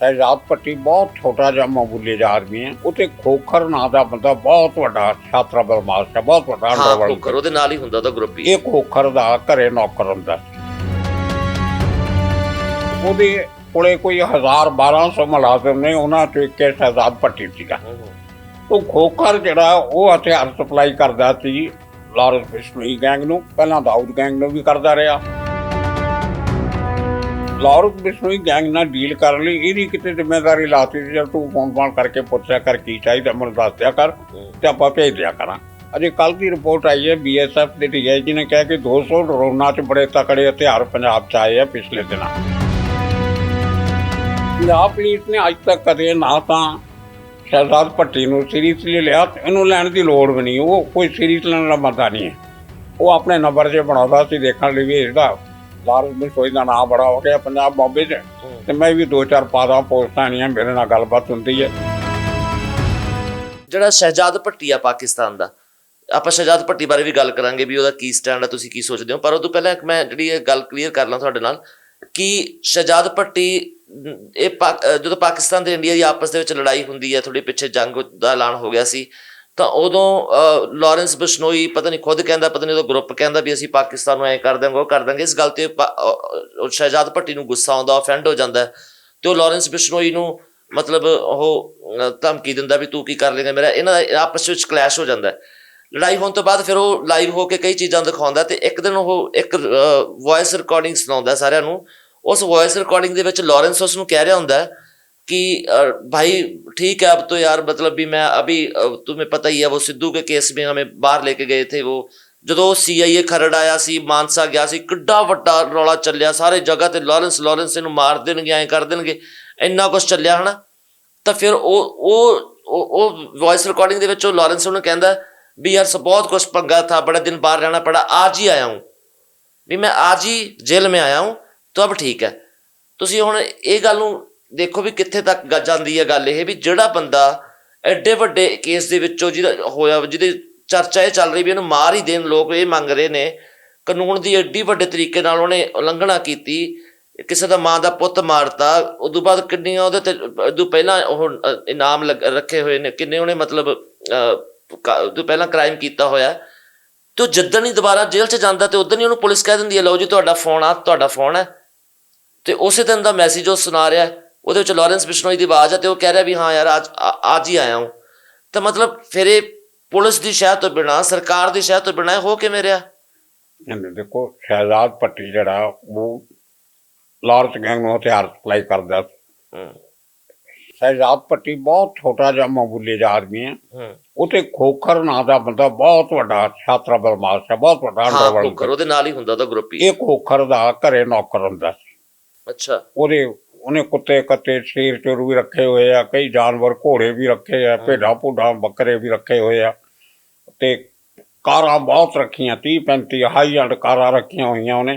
ਸਹਿਜਾਦ ਪੱਟੀ ਬਹੁਤ ਛੋਟਾ ਜਿਹਾ ਮਾਮੂਲੀ ਜਿਹਾ ਆਦਮੀ ਹੈ। ਉਤੇ ਖੋਖਰ ਨਾਂ ਦਾ ਬੰਦਾ ਬਹੁਤ ਵੱਡਾ ਛਾਤਰਾ ਬਦਮਾਸ਼ ਹੈ ਬਹੁਤ ਵੱਡਾ ਹਾਂ ਅੰਡਰਵਰਲਡ ਖੋਖਰ ਉਹਦੇ ਨਾਲ ਹੀ ਹੁੰਦਾ ਉਹਦਾ ਗਰੁੱਪ ਇਹ ਖੋਖਰ ਦਾ ਘਰੇ ਨੌਕਰ ਹੁੰਦਾ। ਸੀ ਉਹਦੇ ਕੋਲੇ ਕੋਈ 1000 1200 ਮੁਲਾਜ਼ਮ ਨੇ ਉਹਨਾਂ ਚੋਂ ਇੱਕ ਇਹ ਸਹਿਜਾਦ ਪੱਟੀ ਸੀਗਾ। ਉਹ ਖੋਖਰ ਜਿਹੜਾ ਉਹ ਹਥਿਆਰ ਸਪਲਾਈ ਕਰਦਾ ਸੀ ਲਾਰੈਂਸ ਬਿਸ਼ਨੋਈ ਗੈਂਗ ਨੂੰ ਪਹਿਲਾਂ ਦਾਊਦ ਗੈਂਗ ਨੂੰ ਵੀ ਕਰਦਾ ਰਿਹਾ। ਲਾਰੈਂਸ ਬਿਸ਼ਨੋਈ ਗੈਂਗ ਨਾਲ ਡੀਲ ਕਰਨ ਲਈ, ਇਹਦੀ ਕਿਤੇ ਜ਼ਿੰਮੇਵਾਰੀ ਲਾਤੀ ਸੀ ਜਦ ਤੂੰ ਫੋਨ ਫੋਨ ਕਰਕੇ ਪੁੱਛਿਆ ਕਰ ਕੀ ਚਾਹੀਦਾ, ਮੈਨੂੰ ਦੱਸ ਦਿਆ ਕਰ ਤੇ ਆਪਾਂ ਭੇਜ ਦਿਆ ਕਰਾਂ। ਅਜੇ ਕੱਲ ਦੀ ਰਿਪੋਰਟ ਆਈ ਹੈ ਬੀਐਸਐਫ ਦੇ ਡੀਆਈਜੀ ਨੇ ਕਿਹਾ ਕਿ 200 ਡਰੋਨਾਂ 'ਚ ਬੜੇ ਤਕੜੇ ਹਥਿਆਰ ਪੰਜਾਬ 'ਚ ਆਏ ਆ ਪਿਛਲੇ ਦਿਨਾਂ। ਪੰਜਾਬ ਪੁਲਿਸ ਨੇ ਅੱਜ ਤੱਕ ਕਦੇ ਨਾ ਤਾਂ ਸ਼ਹਿਜ਼ਾਦ ਭੱਟੀ ਨੂੰ ਸੀਰੀਅਸਲੀ ਲਿਆ ਇਹਨੂੰ ਲੈਣ ਦੀ ਲੋੜ ਵੀ ਨਹੀਂ, ਉਹ ਕੋਈ ਸੀਰੀਅਸ ਲੈਣ ਦਾ ਬੰਦਾ ਨਹੀਂ ਹੈ। ਉਹ ਆਪਣੇ ਨੰਬਰ 'ਚ ਬਣਾਉਂਦਾ ਸੀ ਦੇਖਣ ਲਈ ਵੀ ਇਹਦਾ ਲਾਰੈਂਸ ਬਿਸ਼ਨੋਈ ਦਾ ਨਾਮ ਬੜਾ ਹੋ ਗਿਆ ਪੰਜਾਬ ਬੰਬੇ 'ਚ। ਤੇ ਮੈਂ ਵੀ ਦੋ ਚਾਰ ਪਾਦਾ ਪੋਸਟਾਂ ਨਹੀਂ ਮੇਰੇ ਨਾਲ ਗੱਲਬਾਤ ਹੁੰਦੀ ਹੈ। ਜਿਹੜਾ ਸ਼ਹਿਜਾਦ ਭੱਟੀ ਆ ਪਾਕਿਸਤਾਨ ਦਾ ਆਪਾਂ ਸ਼ਹਿਜਾਦ ਭੱਟੀ ਬਾਰੇ ਵੀ ਗੱਲ ਕਰਾਂਗੇ ਵੀ ਉਹਦਾ ਕੀ ਸਟੈਂਡ ਆ ਤੁਸੀਂ ਕੀ ਸੋਚਦੇ ਹੋ? ਪਰ ਉਹ ਤੋਂ ਪਹਿਲਾਂ ਇੱਕ ਮੈਂ ਜਿਹੜੀ ਇਹ ਗੱਲ ਕਲੀਅਰ ਕਰ ਲਾਂ ਤੁਹਾਡੇ ਨਾਲ ਕਿ ਸ਼ਹਿਜਾਦ ਭੱਟੀ ਇਹ ਜਦੋਂ ਪਾਕਿਸਤਾਨ ਤੇ ਇੰਡੀਆ ਦੀ ਆਪਸ ਦੇ ਵਿੱਚ ਲੜਾਈ ਹੁੰਦੀ ਹੈ ਥੋੜੀ ਪਿੱਛੇ ਜੰਗ ਦਾ ਐਲਾਨ ਹੋ ਗਿਆ ਸੀ ਤਾਂ ਉਦੋਂ ਅਹ, ਲਾਰੈਂਸ ਬਿਸ਼ਨੋਈ ਪਤਾ ਨਹੀਂ ਖੁਦ ਕਹਿੰਦਾ ਪਤਾ ਨਹੀਂ ਉਹਦਾ ਗਰੁੱਪ ਕਹਿੰਦਾ ਵੀ ਅਸੀਂ ਪਾਕਿਸਤਾਨ ਨੂੰ ਐ ਕਰ ਦਾਂਗੇ ਉਹ ਕਰ ਦਾਂਗੇ ਇਸ ਗੱਲ ਤੇ ਪਾ- ਸ਼ਹਿਜਾਦ ਭੱਟੀ ਨੂੰ ਗੁੱਸਾ ਆਉਂਦਾ ਆਫੈਂਡ ਹੋ ਜਾਂਦਾ। ਹੈ ਤੇ ਉਹ ਲਾਰੈਂਸ ਬਿਸ਼ਨੋਈ ਨੂੰ ਮਤਲਬ ਉਹ ਧਮਕੀ ਦਿੰਦਾ ਵੀ ਤੂੰ ਕੀ ਕਰ ਲੇਗਾ ਮੇਰਾ ਇਹਨਾਂ ਦਾ ਆਪਸ ਵਿੱਚ ਕਲੈਸ਼ ਹੋ ਜਾਂਦਾ। ਹੈ ਲੜਾਈ ਹੋਣ ਤੋਂ ਬਾਅਦ ਫਿਰ ਉਹ ਲਾਈਵ ਹੋ ਕੇ ਕਈ ਚੀਜ਼ਾਂ ਦਿਖਾਉਂਦਾ ਤੇ ਇੱਕ ਦਿਨ ਉਹ ਇੱਕ ਵੌਇਸ ਰਿਕਾਰਡਿੰਗ ਸੁਣਾਉਂਦਾ ਸਾਰਿਆਂ ਨੂੰ। ਉਸ ਵੌਇਸ ਰਿਕਾਰਡਿੰਗ ਦੇ ਵਿੱਚ ਲਾਰੈਂਸ ਉਸ ਨੂੰ ਕਹਿ ਰਿਹਾ ਹੁੰਦਾ कि अ, भाई ठीक है अब तो यार मतलब भी मैं अभी अ, तुम्हें पता ही है वो सिद्धू के केस में हमें बाहर लेके गए थे वो ਜਦੋਂ ਸੀਆਈਏ ਖਰੜ ਆਇਆ ਸੀ ਮਾਨਸਾ ਗਿਆ ਸੀ ਕਿੱਡਾ ਵੱਡਾ ਰੌਲਾ ਚੱਲਿਆ ਸਾਰੇ ਜਗ੍ਹਾ ਤੇ ਲਾਰੈਂਸ ਲਾਰੈਂਸ ਇਹਨੂੰ ਮਾਰ ਦੇਣਗੇ ਐਂ ਕਰ ਦੇਣਗੇ ਇੰਨਾ ਕੁਝ ਚੱਲਿਆ ਹਨਾ ਤਾਂ ਫਿਰ ਉਹ ਉਹ ਉਹ- ਉਹ ਵੌਇਸ ਰਿਕਾਰਡਿੰਗ ਦੇ ਵਿੱਚ ਉਹ ਲਾਰੈਂਸ ਉਹਨੂੰ ਕਹਿੰਦਾ ਵੀ ਯਾਰ ਸ ਬਹੁਤ ਕੁਝ ਪੰਗਾ ਥਾ बड़े दिन बाहर रहना पड़ा आज ही आया हूँ ਵੀ ਮੈਂ ਅੱਜ ਹੀ ਜੇਲ੍ਹ में आया हूँ तो अब ठीक है ਤੁਸੀਂ ਹੁਣ ਇਹ ਗੱਲ ਨੂੰ ਦੇਖੋ ਵੀ ਕਿੱਥੇ ਤੱਕ ਗ- ਜਾਂਦੀ ਹੈ ਗੱਲ ਇਹ ਵੀ ਜਿਹੜਾ ਬੰਦਾ ਐਡੇ ਵੱਡੇ ਕੇਸ ਦੇ ਵਿੱਚੋਂ ਜਿਹਦਾ ਹੋਇਆ ਜਿਹਦੇ ਚਰਚਾ ਇਹ ਚੱਲ ਰਹੀ ਵੀ ਇਹਨੂੰ ਮਾਰ ਹੀ ਦੇਣ ਲੋਕ ਇਹ ਮੰਗ ਰਹੇ ਨੇ ਕਾਨੂੰਨ ਦੀ ਐਡੀ ਵੱਡੇ ਤਰੀਕੇ ਨਾਲ ਉਹਨੇ ਉਲੰਘਣਾ ਕੀਤੀ ਕਿਸੇ ਦਾ ਮਾਂ ਦਾ ਪੁੱਤ ਮਾਰਤਾ ਉਦੋਂ ਬਾਅਦ ਕਿੰਨੀਆਂ ਉਹਦੇ ਤੇ ਉਦੋਂ ਪਹਿਲਾਂ ਉਹ ਇਨਾਮ ਲੱਗ- ਰੱਖੇ ਹੋਏ ਨੇ ਕਿੰਨੇ ਉਹਨੇ ਮਤਲਬ ਅ, ਉਦੋਂ ਪਹਿਲਾਂ ਕ੍ਰਾਈਮ ਕੀਤਾ ਹੋਇਆ ਤੇ ਉਹ ਜਿੱਦਣ ਹੀ ਦੁਬਾਰਾ ਜੇਲ੍ਹ 'ਚ ਜਾਂਦਾ ਤੇ ਉਦੋਂ ਹੀ ਉਹਨੂੰ ਪੁਲਿਸ ਕਹਿ ਦਿੰਦੀ ਹੈ ਲਓ ਜੀ ਤੁਹਾਡਾ ਫੋਨ ਆ ਤੁਹਾਡਾ ਫੋਨ ਹੈ ਤੇ ਉਸੇ ਦਿਨ ਦਾ ਮੈਸੇਜ ਉਹ ਸੁਣਾ ਰਿਹਾ ਹੈ। ਉਹਦੇ ਵਿੱਚ ਲਾਰੈਂਸ ਬਿਸ਼ਨੋਈ ਦੀ ਆਵਾਜ਼ ਹੈ ਤੇ ਉਹ ਕਹਿ ਰਿਹਾ ਵੀ ਹਾਂ ਯਾਰ ਅੱਜ ਅੱਜ ਹੀ ਆਇਆ ਹੂੰ। ਤਾਂ ਮਤਲਬ ਫਿਰ ਇਹ ਪੁਲਿਸ ਦੀ ਸ਼ਹਿ ਤੋਂ ਬਿਨਾ ਸਰਕਾਰ ਦੀ ਸ਼ਹਿ ਤੋਂ ਬਿਨਾ ਹੋ ਕਿਵੇਂ ਰਿਹਾ? ਇਹਨੇ ਦੇਖੋ ਸ਼ਹਿਜ਼ਾਦ ਭੱਟੀ ਜਿਹੜਾ ਉਹ ਲਾਰੈਂਸ ਗੈਂਗ ਨੂੰ ਹਥਿਆਰ ਸਪਲਾਈ ਕਰਦਾ ਸ਼ਹਿਜ਼ਾਦ ਭੱਟੀ ਬਹੁਤ ਛੋਟਾ ਜਿਹਾ ਮਾਮੂਲੀ ਜਿਹਾ ਆਦਮੀ ਹੈ। ਉਤੇ ਖੋਖਰ ਨਾਂ ਦਾ ਬੰਦਾ ਬਹੁਤ ਵੱਡਾ ਛਾਤਰਾ ਬਦਮਾਸ਼ ਹੈ ਬਹੁਤ ਵੱਡਾ ਅੰਡਰਵਰਲਡ ਖੋਖਰ ਉਹਦੇ ਨਾਲ ਹੀ ਹੁੰਦਾ ਉਹਦਾ ਗਰੁੱਪ ਹੀ। ਇਹ ਖੋਖਰ ਦਾ ਘਰੇ ਨੌਕਰ ਹੁੰਦਾ ਸੀ। ਅੱਛਾ। ਉਹਦੇ ਉਹਨੇ ਕੁੱਤੇ ਕੱਤੇ ਸ਼ੇਰ ਚੋਰ ਵੀ ਰੱਖੇ ਹੋਏ ਆ ਕਈ ਜਾਨਵਰ ਘੋੜੇ ਵੀ ਰੱਖੇ ਆ ਭੇਡਾਂ ਭੂਡਾਂ ਬੱਕਰੇ ਵੀ ਰੱਖੇ ਹੋਏ ਆ। ਤੇ ਕਾਰਾਂ ਬਹੁਤ ਰੱਖੀਆਂ 30 35 ਹਾਈ ਐਂਡ ਕਾਰਾਂ ਰੱਖੀਆਂ ਹੋਈਆਂ ਉਹਨੇ।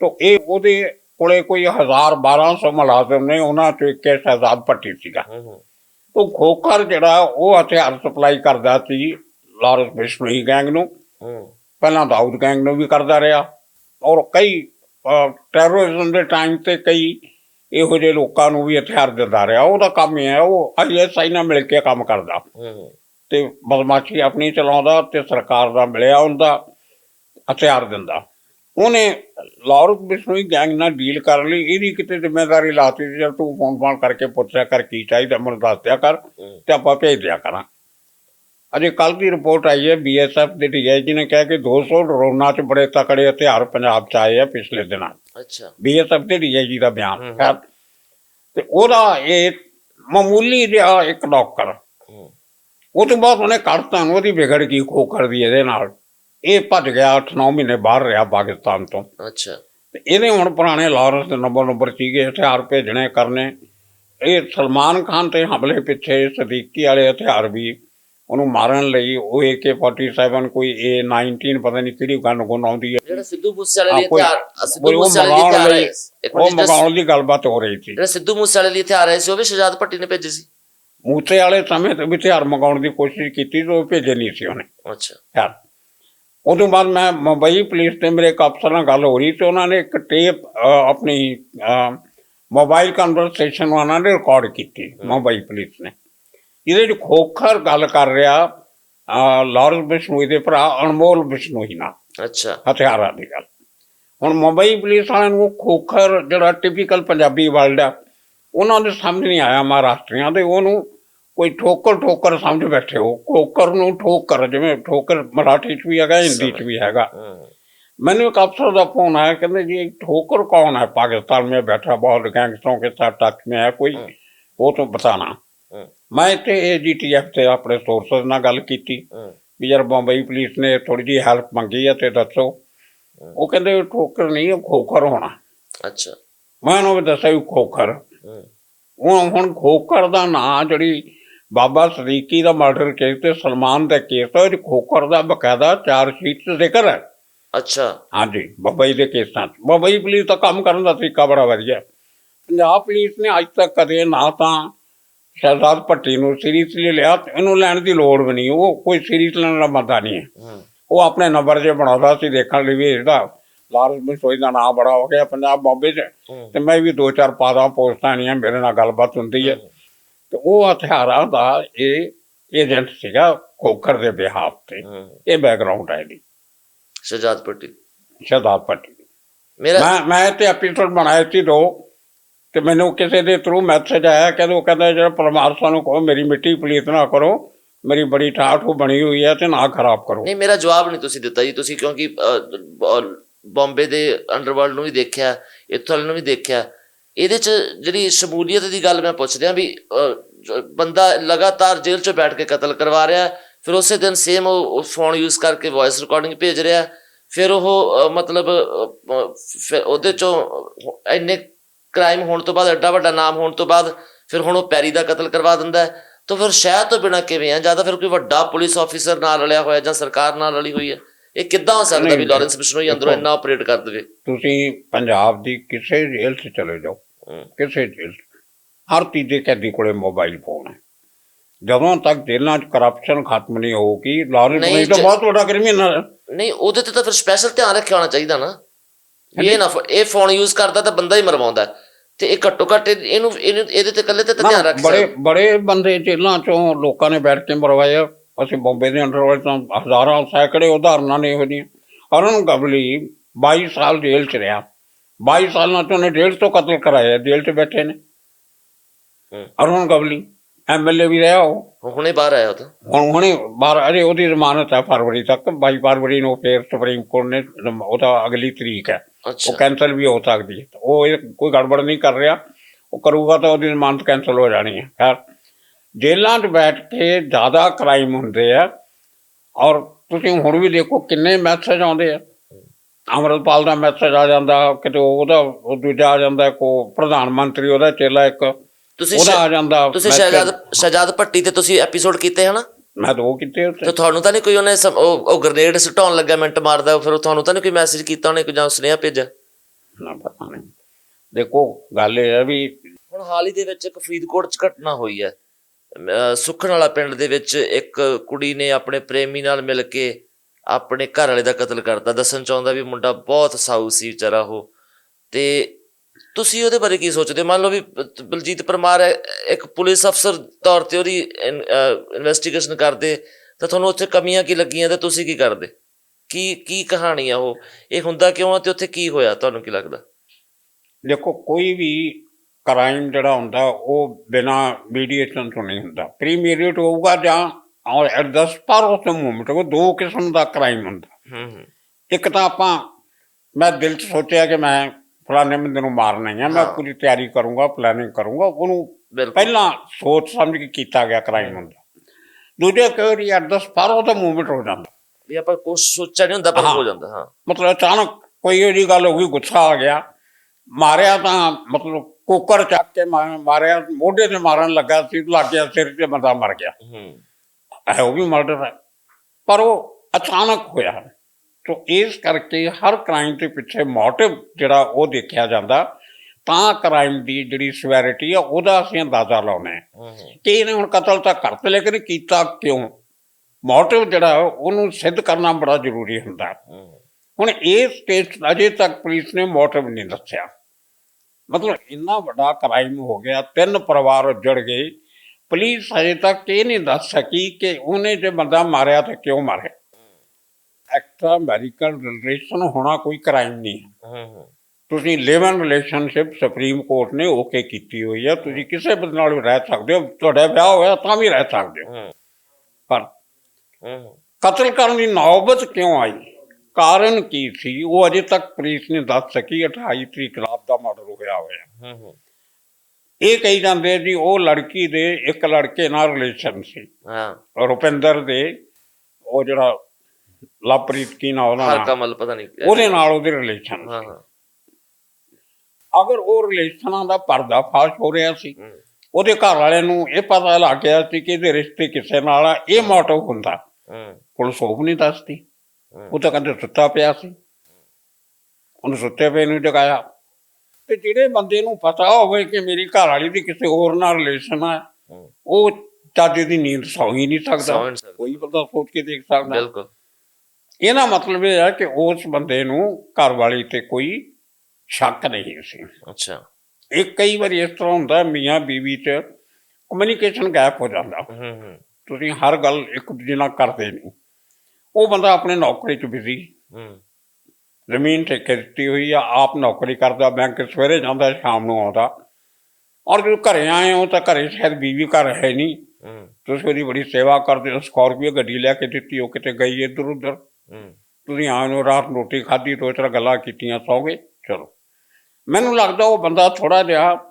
ਤੋਂ ਇਹ ਉਹਦੇ ਕੋਲੇ ਕੋਈ 1000 1200 ਮੁਲਾਜ਼ਮ ਨੇ ਉਹਨਾਂ ਚੋਂ ਇੱਕ ਸ਼ਹਿਜ਼ਾਦ ਭੱਟੀ ਸੀਗਾ। ਉਹ ਖੋਖਰ ਜਿਹੜਾ ਉਹ ਹਥਿਆਰ ਸਪਲਾਈ ਕਰਦਾ ਸੀ ਲਾਰੈਂਸ ਬਿਸ਼ਨੋਈ ਗੈਂਗ ਨੂੰ। ਪਹਿਲਾਂ ਦਾਊਦ ਗੈਂਗ ਨੂੰ ਵੀ ਕਰਦਾ ਰਿਹਾ। ਔਰ ਕਈ ਟੈਰਰਿਜ਼ਮ ਦੇ ਟਾਈਮ ਤੇ ਕਈ ਇਹੋ ਜਿਹੇ ਲੋਕਾਂ ਨੂੰ ਵੀ ਹਥਿਆਰ ਦਿੰਦਾ ਰਿਹਾ। ਉਹਦਾ ਕੰਮ ਹੀ ਹੈ ਉਹ ਆਈਐਸਆਈ ਨਾਲ ਮਿਲ ਕੇ ਕੰਮ ਕਰਦਾ। ਤੇ ਬਦਮਾਸ਼ੀ ਆਪਣੀ ਚਲਾਉਂਦਾ ਤੇ ਸਰਕਾਰ ਦਾ ਮਿਲਿਆ ਉਹਦਾ ਹਥਿਆਰ ਦਿੰਦਾ ਉਹਨੇ ਲਾਰੈਂਸ ਬਿਸ਼ਨੋਈ ਗੈਂਗ ਨਾਲ ਡੀਲ ਕਰਨ ਲਈ। ਇਹਦੀ ਕਿਤੇ ਜ਼ਿੰਮੇਵਾਰੀ ਲਾਤੀ ਜਦ ਤੂੰ ਫੋਨ ਫਾਨ ਕਰਕੇ ਪੁੱਛਿਆ ਕਰ ਕੀ ਚਾਹੀਦਾ ਮੈਨੂੰ ਦੱਸ ਦਿਆ ਕਰ। ਤੇ ਆਪਾਂ ਭੇਜ ਦਿਆ ਕਰਾਂ। ਅਜੇ ਕੱਲ ਦੀ ਰਿਪੋਰਟ ਆਈ ਹੈ ਬੀਐਸਐਫ ਦੇ ਡੀਆਈਜੀ ਨੇ ਕਿਹਾ ਕਿ 200 ਡਰੋਨਾਂ 'ਚ ਬੜੇ ਤਕੜੇ ਹਥਿਆਰ ਪੰਜਾਬ 'ਚ ਆਏ ਆ ਪਿਛਲੇ ਦਿਨਾਂ ਅੱਛਾ। ਬੀਐਸਐਫ ਦੇ ਡੀਆਈਜੀ ਦਾ ਬਿਆਨ। ਹੈ ਤੇ ਉਹਦਾ ਇਹ ਮਾਮੂਲੀ ਜਿਹਾ ਇੱਕ ਹੂੰ। ਉਹ ਤੋਂ ਬਾਅਦ ਉਹਨੇ ਕੱਢਤਾ ਨੂੰ ਉਹਦੀ ਵਿਗੜ ਗਈ ਖੋਖਰ ਦੀ ਇਹਦੇ ਨਾਲ। ਇਹ ਭੱਜ ਗਿਆ 8-9 ਮਹੀਨੇ ਬਾਹਰ ਰਿਹਾ ਪਾਕਿਸਤਾਨ ਤੋਂ। ਅੱਛਾ। ਤੇ ਇਹਦੇ ਹੁਣ ਪੁਰਾਣੇ ਲਾਰੈਂਸ ਦੇ ਨੰਬਰ ਨੰਬਰ ਸੀਗੇ ਹਥਿਆਰ ਭੇਜਣੇ ਕਰਨੇ। ਇਹ ਸਲਮਾਨ ਖਾਨ ਤੇ ਹਮਲੇ ਪਿੱਛੇ ਸਦੀਕੀ ਵਾਲੇ ਹਥਿਆਰ ਵੀ ਉਹਨੂੰ ਮਾਰਨ ਲਈ ਉਹ AK47 ਕੋਈ A19 ਪਤਾ ਨਹੀਂ ਕਿਹੜੀ ਗਨ ਗੁਣ ਆਉਂਦੀ ਹੈ। ਜਿਹੜਾ ਸਿੱਧੂ ਮੂਸੇਵਾਲੇ ਲਈ ਹਾਂ, ਹਥਿਆਰ ਸਿੱਧੂ ਮੂਸੇਵਾਲੇ ਲਈ ਹਥਿਆਰ ਉਹ ਮੰਗਾਉਣ ਦੀ ਗੱਲਬਾਤ ਹੋ ਰਹੀ ਸੀ। ਜਿਹੜਾ ਸਿੱਧੂ ਮੂਸੇਵਾਲੇ ਲਈ ਹਥਿਆਰ ਆਏ ਸੀ ਉਹ ਵੀ ਸ਼ਹਿਜਾਦ ਭੱਟੀ ਨੇ ਭੇਜੇ ਸੀ। ਮੂਸੇ ਵਾਲੇ ਸਮੇਂ ਤੇ ਵੀ ਹਥਿਆਰ ਮੰਗਾਉਣ ਦੀ ਕੋਸ਼ਿਸ਼ ਕੀਤੀ ਤੇ ਉਹ ਭੇਜੇ ਨਹੀਂ ਸੀ ਉਹਨੇ। ਅੱਛਾ। ਹਥਿਆਰ। ਉਦੋਂ ਬਾਅਦ ਮੈਂ ਮੁੰਬਈ ਪੁਲਿਸ ਤੇ ਮੇਰੇ ਇੱਕ ਅਫਸਰ ਨਾਲ ਗੱਲ ਹੋ ਰਹੀ ਤੇ ਉਹਨਾਂ ਨੇ ਇੱਕ ਟੇਪ ਆਪਣੀ ਮੋਬਾਈਲ ਕਨਵਰਸੇਸ਼ਨ ਉਹਨਾਂ ਨੇ ਰਿਕਾਰਡ ਕੀਤੀ ਮੁੰਬਈ ਪੁਲਿਸ ਨੇ। ਇਹਦੇ 'ਚ ਖੋਖਰ ਗੱਲ ਕਰ ਰਿਹਾ ਲਾਰੈਂਸ ਬਿਸ਼ਨੋਈ ਦੇ ਭਰਾ ਅਨਮੋਲ ਬਿਸ਼ਨੋਈ ਨਾਲ ਅੱਛਾ। ਹਥਿਆਰਾਂ ਦੀ ਗੱਲ। ਹੁਣ ਮੁੰਬਈ ਪੁਲਿਸ ਵਾਲਿਆਂ ਨੂੰ ਖੋਖਰ ਜਿਹੜਾ ਟਿਪੀਕਲ ਪੰਜਾਬੀ ਵਰਲਡ ਆ ਉਹਨਾਂ ਦੇ ਸਮਝ ਨਹੀਂ ਆਇਆ ਮਹਾਰਾਸ਼ਟਰੀਆਂ ਦੇ ਉਹਨੂੰ ਕੋਈ ਠੋਕਰ ਠੋਕਰ ਸਮਝ ਬੈਠੇ ਹੋ। ਕੋਕਰ ਨੂੰ ਠੋਕਰ ਜਿਵੇਂ ਠੋਕਰ ਮਰਾਠੀ ਚ ਵੀ ਹੈਗਾ ਹਿੰਦੀ ਚ ਵੀ ਹੈਗਾ। ਮੈਨੂੰ ਇੱਕ ਅਫਸਰ ਦਾ ਫੋਨ ਆਇਆ ਕਹਿੰਦੇ ਜੀ ਠੋਕਰ ਕੌਣ ਹੈ? ਪਾਕਿਸਤਾਨ ਮੇ ਬੈਠਾ ਬਹੁਤ ਗੈਂਗਸਟਰੋं ਕੇ ਸਾਥ ਟੱਕ ਮੇ ਹੈ ਕੋਈ ਉਹ ਤੋਂ ਬਤਾਨਾ ਮੈਂ ਇੱਥੇ ਏਜੀਟੀਐਫ ਤੇ ਆਪਣੇ ਸੋਰਸਸ ਨਾਲ ਗੱਲ ਕੀਤੀ ਵੀ ਯਾਰ ਬੰਬਈ ਪੁਲਿਸ ਨੇ ਥੋੜੀ ਜਿਹੀ ਹੈਲਪ ਮੰਗੀ ਹੈ ਤੇ ਦੱਸੋ। ਉਹ ਕਹਿੰਦੇ ਠੋਕਰ ਨਹੀਂ ਉਹ ਖੋਖਰ ਹੋਣਾ। ਅੱਛਾ। ਮੈਂ ਉਹਨੂੰ ਦੱਸਿਆ ਵੀ ਖੋਖਰ। ਉਹ ਹੁਣ ਖੋਖਰ ਦਾ ਨਾਂ ਜਿਹੜੀ ਬਾਬਾ ਸਦੀਕੀ ਦਾ ਮਰਡਰ ਕੇਸ ਤੇ ਸਲਮਾਨ ਦਾ ਕੇਸ 'ਚ ਖੋਖਰ ਦਾ ਬਕਾਇਦਾ ਚਾਰ ਸ਼ੀਟ 'ਚ ਜ਼ਿਕਰ ਹੈ। ਅੱਛਾ। ਹਾਂਜੀ ਬੰਬਈ ਦੇ ਕੇਸਾਂ 'ਚ। ਬੰਬਈ ਪੁਲਿਸ ਦਾ ਕੰਮ ਕਰਨ ਦਾ ਤਰੀਕਾ ਬੜਾ ਵਧੀਆ। ਪੰਜਾਬ ਪੁਲਿਸ ਨੇ ਅੱਜ ਤੱਕ ਕਦੇ ਨਾ ਤਾਂ ਸ਼ਹਿਜ਼ਾਦ ਭੱਟੀ ਨੂੰ ਸੀਰੀਅਸਲੀ ਲਿਆ ਤੇ ਇਹਨੂੰ ਲੈਣ ਦੀ ਲੋੜ ਵੀ ਨਹੀਂ ਉਹ ਕੋਈ ਸੀਰੀਅਸ ਲੈਣ ਵਾਲਾ ਬੰਦਾ ਨਹੀਂ ਹੈ। ਉਹ ਆਪਣੇ ਨੰਬਰ ਜੇ ਬਣਾਉਂਦਾ ਸੀ ਦੇਖਣ ਲਈ ਵੀ ਇਹਦਾ ਲਾਰੈਂਸ ਬਿਸ਼ਨੋਈ ਦਾ ਨਾਮ ਬੜਾ ਹੋ ਗਿਆ ਪੰਜਾਬ ਬੰਬੇ 'ਚ। ਤੇ ਮੈਂ ਵੀ ਦੋ ਚਾਰ ਪਾਦਾ ਪੋਸਟਾਂ ਨਹੀਂ ਮੇਰੇ ਨਾਲ ਗੱਲਬਾਤ ਹੁੰਦੀ ਹੈ। ਤੇ ਉਹ ਹਥਿਆਰਾਂ ਦਾ ਇਹ ਏਜੰਟ ਸੀਗਾ ਖੋਖਰ ਦੇ ਬਿਹਾਫ ਤੇ। ਇਹ ਬੈਕਗ੍ਰਾਉਂਡ ਹੈ ਇਹਦੀ। ਸ਼ਹਜ਼ਾਦ ਪੱਟੀ ਸ਼ਹਿਜ਼ਾਦ ਮੇਰਾ ਮੈਂ ਮੈਂ ਤੇ ਐਪੀਸੋਡ ਬਣਾਏ ਸੀ ਦੋ। ਤੇ ਮੈਨੂੰ ਕਿਸੇ ਦੇ ਥਰੂ ਮੈਸੇਜ ਆਇਆ ਕਹਿੰਦੇ ਉਹ ਕਹਿੰਦਾ ਜਿਹੜਾ ਪਰਮਾਰਸਾ ਨੂੰ ਕਹੋ ਮੇਰੀ ਮਿੱਟੀ ਪਲੀਤ ਨਾ ਕਰੋ ਮੇਰੀ ਬੜੀ ਠਾਠੂ ਬਣੀ ਹੋਈ ਹੈ ਤੇ ਨਾ ਖਰਾਬ ਕਰੋ। ਨਹੀਂ ਮੇਰਾ ਜਵਾਬ ਨਹੀਂ ਤੁਸੀਂ ਦਿੱਤਾ ਜੀ। ਤੁਸੀਂ ਕਿਉਂਕਿ ਅਹ, ਬੰਬੇ ਦੇ ਅੰਡਰਵਰਲਡ ਨੂੰ ਵੀ ਦੇਖਿਆ ਇੱਥੋਂ ਨੂੰ ਵੀ ਦੇਖਿਆ। ਇਹਦੇ ਚ ਜਿਹੜੀ ਸ਼ਮੂਲੀਅਤ ਦੀ ਗੱਲ ਮੈਂ ਪੁੱਛ ਰਿਹਾ ਵੀ ਬੰਦਾ ਲਗਾਤਾਰ ਜੇਲ੍ਹ 'ਚ ਬੈਠ ਕੇ ਕਤਲ ਕਰਵਾ ਰਿਹਾ ਫਿਰ ਉਸੇ ਦਿਨ ਸੇਮ ਉਹ ਫੋਨ ਯੂਜ਼ ਕਰਕੇ ਵੌਇਸ ਰਿਕਾਰਡਿੰਗ ਭੇਜ ਰਿਹਾ। ਫਿਰ ਉਹ ਮਤਲਬ ਫਿਰ ਉਹਦੇ ਚੋਂ ਇੰਨੇ ਕ੍ਰਾਈਮ ਹੋਣ ਤੋਂ ਬਾਅਦ ਐਡਾ ਵੱਡਾ ਨਾਮ ਹੋਣ ਤੋਂ ਬਾਅਦ ਫਿਰ ਹੁਣ ਉਹ ਪੈਰੀ ਦਾ ਕਤਲ ਕਰਵਾ ਦਿੰਦਾ ਹੈ। ਤਾਂ ਫਿਰ ਸ਼ਹਿਰ ਤੋਂ ਬਿਨਾਂ ਕਿਵੇਂ ਆ? ਜ਼ਿਆਦਾ ਫਿਰ ਕੋਈ ਵੱਡਾ ਪੁਲਿਸ ਆਫੀਸਰ ਨਾਲ ਰਲਿਆ ਹੋਇਆ ਜਾਂ ਸਰਕਾਰ ਨਾਲ ਰਲੀ ਹੋਈ ਹੈ? ਇਹ ਕਿੱਦਾਂ ਹੋ ਸਕਦਾ ਵੀ ਲਾਰੈਂਸ ਬਿਸ਼ਨੋਈ ਅੰਦਰੋਂ। ਇੰਨਾ ਆਪਰੇਟ ਕਰ ਦੇਵੇ? ਤੁਸੀਂ ਪੰਜਾਬ ਦੀ ਕਿਸੇ ਜੇਲ੍ਹ 'ਚ ਚਲੇ ਜਾਓ। ਕਿਸੇ ਜੇਲ੍ਹ। ਹਰ ਤੀਜੇ ਕੈਦੀ ਕੋਲੇ ਮੋਬਾਈਲ ਫੋਨ ਹੈ। ਜਦੋਂ ਤੱਕ ਜੇਲ੍ਹਾਂ 'ਚ ਕਰਪਸ਼ਨ ਖਤਮ ਨਹੀਂ ਹੋਊਗੀ ਲਾਰੈਂਸ ਬਿਸ਼ਨੋਈ ਤਾਂ ਬਹੁਤ ਵੱਡਾ ਕ੍ਰਿਮੀਨਲ ਹੈ। ਨਹੀਂ ਉਹਦੇ ਤੇ ਤਾਂ ਫਿਰ ਸਪੈਸ਼ਲ ਧਿਆਨ ਰੱਖਿਆ ਹੋਣਾ ਚਾਹੀਦਾ ਨਾ। ਇਹ ਨਾ ਇਹ ਫੋਨ ਯੂਜ਼ ਕਰਦਾ ਤਾਂ ਬੰਦਾ ਹੀ ਮਰਵਾਉਂਦਾ। ਤੇ ਇਹ ਘੱਟੋ ਘੱਟ ਇਹ- ਇਹਨੂੰ ਇਹਦੇ ਤੇ ਇਕੱਲੇ ਤੇ ਤਾਂ ਧਿਆਨ ਰੱਖ ਬੜੇ ਬੜੇ ਬੰਦੇ ਜੇਲ੍ਹਾਂ 'ਚੋਂ ਲੋਕਾਂ ਨੇ ਬੈਠ ਕੇ ਮਰਵਾਏ ਆ। ਅਸੀਂ ਬੰਬੇ ਦੇ ਅੰਡਰਵਰਲਡ ਤੋਂ ਹਜ਼ਾਰਾਂ ਸੈਂਕੜੇ ਉਦਾਹਰਨਾਂ ਨੇ ਇਹੋ ਅਰੁਣ ਗਵਲੀ 22 ਸਾਲ ਜੇਲ੍ਹ 'ਚ ਰਿਹਾ। 22 ਸਾਲਾਂ 'ਚ ਉਹਨੇ ਡੇਢ ਤੋਂ ਕਤਲ ਕਰਾਏ ਆ, ਜੇਲ੍ਹ 'ਚ ਬੈਠੇ ਨੇ। ਅਰੁਣ ਗਵਲੀ ਐਮਐਲਏ ਵੀ ਰਿਹਾ ਉਹ। ਹੁਣੇ ਬਾਹਰ ਆਇਆ ਉਹ ਤਾਂ। ਹੁਣ ਹੁਣੇ ਬਾਹਰ ਅਰੇ ਉਹਦੀ ਜ਼ਮਾਨਤ ਹੈ ਫਰਵਰੀ ਤੱਕ। 22 ਫਰਵਰੀ ਨੂੰ ਫੇਰ ਸੁਪਰੀਮ ਕੋਰਟ ਨੇ ਉਹਦਾ ਅਗਲੀ ਤਰੀਕ ਹੈ। ਉਹ ਕੈਂਸਲ ਵੀ ਹੋ ਸਕਦੀ ਹੈ। ਉਹ ਇਹ ਕੋਈ ਗੜਬੜ ਨਹੀਂ ਕਰ ਰਿਹਾ। ਉਹ ਕਰੂਗਾ ਤਾਂ ਉਹਦੀ ਜ਼ਮਾਨਤ ਕੈਂਸਲ ਹੋ ਜਾਣੀ ਹੈ। ਖੈਰ ਜੇਲ੍ਹਾਂ 'ਚ ਬੈਠ ਕੇ ਜ਼ਿਆਦਾ ਕ੍ਰਾਈਮ ਹੁੰਦੇ ਆ। ਔਰ ਤੁਸੀਂ ਹੁਣ ਵੀ ਦੇਖੋ ਕਿੰਨੇ ਮੈਸੇਜ ਆਉਂਦੇ ਆ। ਅਮਰਪਾਲ ਦਾ ਮੈਸੇਜ ਆ ਜਾਂਦਾ ਕਿਤੇ ਉਹਦਾ ਉਹ ਦੂਜਾ ਆ ਜਾਂਦਾ ਕੋ ਪ੍ਰਧਾਨ ਮੰਤਰੀ ਉਹਦਾ ਚੇਲਾ ਇੱਕ ਤੁਸੀਂ ਉਹਦਾ ਆ ਜਾਂਦਾ ਤੁਸੀਂ। ਸ਼ਹਜ਼ਾਦ ਸ਼ਹਜ਼ਾਦ ਭੱਟੀ ਤੇ ਤੁਸੀਂ ਐਪੀਸੋਡ ਕੀਤੇ ਹਨਾ? ਮੈਂ ਤਾਂ ਉਹ ਕੀਤੇ ਉੱਤੇ ਤੇ ਤੁਹਾਨੂੰ ਤਾਂ ਨਹੀਂ ਕੋਈ ਉਹਨੇ ਸਮ- ਉਹ ਉਹ ਗ੍ਰਨੇਡ ਸੁਟਾਉਣ ਲੱਗਾ ਮਿੰਟ ਮਾਰਦਾ ਫਿਰ ਉਹ ਤੁਹਾਨੂੰ ਤਾਂ ਨਹੀਂ ਕੋਈ ਮੈਸੇਜ ਕੀਤਾ ਉਹਨੇ ਕੋਈ ਜਾਂ ਸੁਨੇਹਾ ਭੇਜਿਆ? ਨਾ ਪਤਾ ਨਹੀਂ। ਦੇਖੋ ਗੱਲ ਇਹ ਹੈ ਵੀ ਹੁਣ ਹਾਲ ਹੀ ਦੇ ਵਿੱਚ ਇੱਕ ਫਰੀਦਕੋਟ 'ਚ ਘਟਨਾ ਹੋਈ ਹੈ। ਅਹ ਸੁਖਣ ਵਾਲਾ ਪਿੰਡ ਦੇ ਵਿੱਚ ਇੱਕ ਕੁੜੀ ਨੇ ਆਪਣੇ ਪ੍ਰੇਮੀ ਨਾਲ ਮਿਲ ਕੇ ਆਪਣੇ ਘਰ ਵਾਲੇ ਦਾ ਕਤਲ ਕਰਤਾ। ਦੱਸਣ ਚਾਹੁੰਦਾ ਵੀ ਮੁੰਡਾ ਬਹੁਤ ਸਾਊ ਸੀ ਵਿਚਾਰਾ ਉਹ। ਤੇ ਤੁਸੀਂ ਉਹਦੇ ਬਾਰੇ ਕੀ ਸੋਚਦੇ ਹੋ? ਮੰਨ ਲਓ ਵੀ ਬਲਜੀਤ ਪਰਮਾਰ ਇੱਕ ਪੁਲਿਸ ਅਫਸਰ ਤੌਰ ਤੇ ਉਹਦੀ ਇਨਵੈਸਟੀਗੇਸ਼ਨ ਕਰਦੇ ਤਾਂ ਤੁਹਾਨੂੰ ਉੱਥੇ ਕਮੀਆਂ ਕੀ ਲੱਗੀਆਂ ਤੇ ਤੁਸੀਂ ਕੀ ਕਰਦੇ? ਕੀ ਕੀ ਕਹਾਣੀ ਆ ਉਹ? ਇਹ ਹੁੰਦਾ ਕਿਉਂ ਆ ਤੇ ਉੱਥੇ ਕੀ ਹੋਇਆ? ਤੁਹਾਨੂੰ ਕੀ ਲੱਗਦਾ? ਦੇਖੋ ਕੋਈ ਵੀ ਕ੍ਰਾਈਮ ਜਿਹੜਾ ਹੁੰਦਾ ਉਹ ਬਿਨਾ ਮੀਡੀਏਸ਼ਨ ਤੋਂ ਨਹੀਂ ਹੁੰਦਾ। ਪ੍ਰੀਮੀਰੀਟ ਹੋਊਗਾ ਜਾਂ ਔਰ ਸਪਾਰ ਆਫ ਦ ਮੂਮੈਂਟ ਉਹ ਦੋ ਕਿਸਮ ਦਾ ਕ੍ਰਾਈਮ ਹੁੰਦਾ। ਹੂੰ ਹੂੰ। ਇੱਕ ਤਾਂ ਆਪਾਂ ਮੈਂ ਦਿਲ 'ਚ ਸੋਚਿਆ ਕਿ ਮੈਂ ਫਲਾਣੇ ਬੰਦੇ ਨੂੰ ਮਾਰਨਾ ਹੀ ਆ। ਮੈਂ। ਪੂਰੀ ਤਿਆਰੀ ਕਰੂੰਗਾ ਪਲੈਨਿੰਗ ਕਰੂੰਗਾ। ਉਹਨੂੰ ਪਹਿਲਾਂ ਸੋਚ ਸਮਝ ਕੇ ਕੀਤਾ ਗਿਆ ਕ੍ਰਾਈਮ ਹੁੰਦਾ। ਦੂਜਾ ਕਈ ਦਾ ਸਪਾਰ ਆਫ ਦ ਮੂਮੈਂਟ ਹੋ ਜਾਂਦਾ। ਵੀ ਆਪਾਂ ਕੁਝ ਸੋਚਿਆ ਨਹੀਂ ਹੁੰਦਾ ਪਰ ਹਾਂ। ਜਾਂਦਾ ਹਾਂ। ਮਤਲਬ ਅਚਾਨਕ ਕੋਈ ਇਹੋ ਜਿਹੀ ਗੱਲ ਹੋ ਗਈ ਗੁੱਸਾ ਆ ਗਿਆ। ਮਾਰਿਆ ਤਾਂ ਮਤਲਬ ਕੁੱਕਰ ਚੱਕ ਕੇ ਮਾਰਿਆ ਮੋਢੇ ਤੇ ਮਾਰਨ ਲੱਗਾ ਸੀ ਲੱਗ ਗਿਆ ਸਿਰ ਤੇ ਬੰਦਾ ਮਰ ਗਿਆ। ਹੂੰ। ਹੈ ਉਹ ਵੀ ਮਰਡਰ ਹੈ ਪਰ ਉਹ ਅਚਾਨਕ ਹੋਇਆ। ਤੋ ਇਸ ਕਰਕੇ ਹਰ ਕ੍ਰਾਈਮ ਦੇ ਪਿੱਛੇ ਮੋਟਿਵ ਜਿਹੜਾ ਉਹ ਦੇਖਿਆ ਜਾਂਦਾ ਤਾਂ ਕ੍ਰਾਈਮ ਦੀ ਜਿਹੜੀ ਸਵੈਰਿਟੀ ਆ ਉਹਦਾ ਅਸੀਂ ਅੰਦਾਜ਼ਾ ਲਾਉਨੇ ਕਿ ਇਹਨੇ ਹੁਣ ਕਤਲ ਤਾਂ ਕਰਤੇ ਲੇਕਿਨ ਕੀਤਾ ਕਿਉਂ? ਮੋਟਿਵ ਜਿਹੜਾ ਉਹਨੂੰ ਸਿੱਧ ਕਰਨਾ ਬੜਾ ਜ਼ਰੂਰੀ ਹੁੰਦਾ। ਹੁਣ ਇਸ ਕੇਸ ਅਜੇ ਤੱਕ ਪੁਲਿਸ ਨੇ ਮੋਟਿਵ ਨਹੀਂ ਦੱਸਿਆ। ਮਤਲਬ ਇੰਨਾ ਵੱਡਾ ਕ੍ਰਾਈਮ ਹੋ ਗਿਆ ਤਿੰਨ ਪਰਿਵਾਰ ਉੱਜੜ ਗਏ। ਪੁਲਿਸ ਹਜੇ ਤੱਕ ਇਹ ਨਹੀਂ ਦੱਸ ਸਕੀ ਕਿ ਉਹਨੇ ਜੇ ਬੰਦਾ ਮਾਰਿਆ ਤਾਂ ਕਿਉਂ ਮਾਰਿਆ ਐਕਸਟਰਾ ਮੈਰੀਕਲ ਰਿਲੇਸ਼ਨ ਹੋਣਾ ਕੋਈ ਕ੍ਰਾਈਮ ਨਹੀਂ ਹੈ। ਤੁਸੀਂ live in relationship supreme court ਨੇ ਓਕੇ ਕੀਤੀ ਹੋਈ ਹੈ। ਤੁਸੀਂ ਕਿਸੇ ਬੰਦੇ ਨਾਲ ਵੀ ਰਹਿ ਸਕਦੇ ਹੋ ਤੁਹਾਡਾ ਵਿਆਹ ਹੋਇਆ ਤਾਂ ਵੀ ਰਹਿ ਸਕਦੇ ਹੋ। ਪਰ ਕਤਲ ਕਰਨ ਦੀ ਨੌਬਤ ਕਿਉਂ ਆਈ? ਕਾਰਨ ਕੀ ਸੀ? ਉਹ ਅਜੇ ਤੱਕ ਪੁਲਿਸ ਨੇ ਦੱਸ ਸਕੀ 28 ਤਰੀਕ ਰਾਤ ਦਾ ਮਰਡਰ ਹੋਇਆ ਹੋਇਆ। ਇਹ ਕਹੀ ਜਾਂਦੇ ਜੀ ਉਹ ਲੜਕੀ ਦੇ ਇੱਕ ਲੜਕੇ ਨਾਲ ਰਿਲੇਸ਼ਨ ਸੀ। ਹਾਂ। ਰੁਪਿੰਦਰ ਦੇ ਉਹ ਜਿਹੜਾ ਲਵਪ੍ਰੀਤ ਕੀ ਨਾ ਉਹਦਾ ਹਰ ਨਾਂ, ਕਮਲ ਪਤਾ ਨਹੀਂ ਉਹਦੇ ਨਾਲ ਉਹਦੇ ਰਿਲੇਸ਼ਨ ਹਾਂ ਹਾਂ। ਅਗਰ ਉਹ ਰਿਲੇਸ਼ਨਾਂ ਦਾ ਪਰਦਾ ਫਾਸ਼ ਹੋ ਰਿਹਾ ਸੀ ਉਹਦੇ ਘਰ ਵਾਲਿਆਂ ਨੂੰ ਇਹ ਪਤਾ ਲੱਗ ਗਿਆ ਸੀ ਕਿ ਇਹਦੇ ਰਿਸ਼ਤੇ ਕਿਸੇ ਨਾਲ ਆ ਇਹ ਮੋਟਿਵ ਹੁੰਦਾ। ਹੂੰ। ਪੁਲਿਸ ਉਹ ਵੀ ਨਹੀਂ ਦੱਸਦੀ। ਉਹ ਤਾਂ ਕਹਿੰਦੇ ਸੁੱਤਾ ਪਿਆ ਸੀ। ਉਹਨੂੰ ਸੁੱਤੇ ਪਏ ਨੂੰ ਜਗਾਇਆ ਤੇ ਜਿਹੜੇ ਬੰਦੇ ਨੂੰ ਪਤਾ ਹੋਵੇ ਕਿ ਮੇਰੀ ਘਰ ਵਾਲੀ ਦੀ ਕਿਸੇ ਹੋਰ ਨਾਲ ਰਿਲੇਸ਼ਨ ਆ। ਉਹ ਚੱਜ ਦੀ ਨੀਂਦ ਸੌ ਹੀ ਨਹੀਂ ਸਕਦਾ। ਸਕਦਾ। ਕੋਈ ਬੰਦਾ ਸੋਚ ਕੇ ਦੇਖ ਸਕਦਾ। ਬਿਲਕੁਲ। ਇਹਦਾ ਮਤਲਬ ਇਹ ਹੈ ਕਿ ਉਸ ਬੰਦੇ ਨੂੰ ਘਰ ਵਾਲੀ ਤੇ ਕੋਈ ਸ਼ੱਕ ਨਹੀਂ ਸੀ। ਅੱਛਾ। ਇਹ ਕਈ ਵਾਰੀ ਇਸ ਤਰ੍ਹਾਂ ਹੁੰਦਾ ਮੀਆਂ ਬੀਵੀ 'ਚ ਕਮਿਊਨੀਕੇਸ਼ਨ ਗੈਪ ਹੋ ਜਾਂਦਾ। ਹੂੰ ਹੂੰ। ਤੁਸੀਂ ਹਰ ਗੱਲ ਇੱਕ ਦੂਜੇ ਨਾਲ ਕਰਦੇ ਨਹੀਂ। ਉਹ ਬੰਦਾ ਆਪਣੇ ਨੌਕਰੀ 'ਚ ਬਿਜ਼ੀ ਹੂੰ। ਜ਼ਮੀਨ ਠੇਕੇ ਦਿੱਤੀ ਹੋਈ ਆ ਆਪ ਨੌਕਰੀ ਕਰਦਾ ਬੈਂਕ ਸਵੇਰੇ ਜਾਂਦਾ ਸ਼ਾਮ ਨੂੰ ਆਉਂਦਾ। ਔਰ ਜਦੋਂ ਘਰੇ ਆਏ ਹੋ ਤਾਂ ਘਰੇ ਸ਼ਾਇਦ ਬੀਵੀ ਘਰ ਹੈ ਨਹੀਂ। ਹੂੰ। ਤੁਸੀਂ ਉਹਦੀ ਬੜੀ ਸੇਵਾ ਕਰਦੇ ਹੋ ਸਕਾਰਪੀਓ ਗੱਡੀ ਲੈ ਕੇ ਦਿੱਤੀ ਉਹ ਕਿਤੇ ਗਈ ਇੱਧਰ ਉੱਧਰ ਤੁਸੀਂ ਆਏ ਨੂੰ ਰਾਤ ਰੋਟੀ ਖਾਧੀ ਦੋ ਚਾਰ ਗੱਲਾਂ ਕੀਤੀਆਂ ਸੌ ਗਏ ਚਲੋ। ਮੈਨੂੰ ਲੱਗਦਾ ਉਹ ਬੰਦਾ ਥੋੜਾ ਜਿਹਾ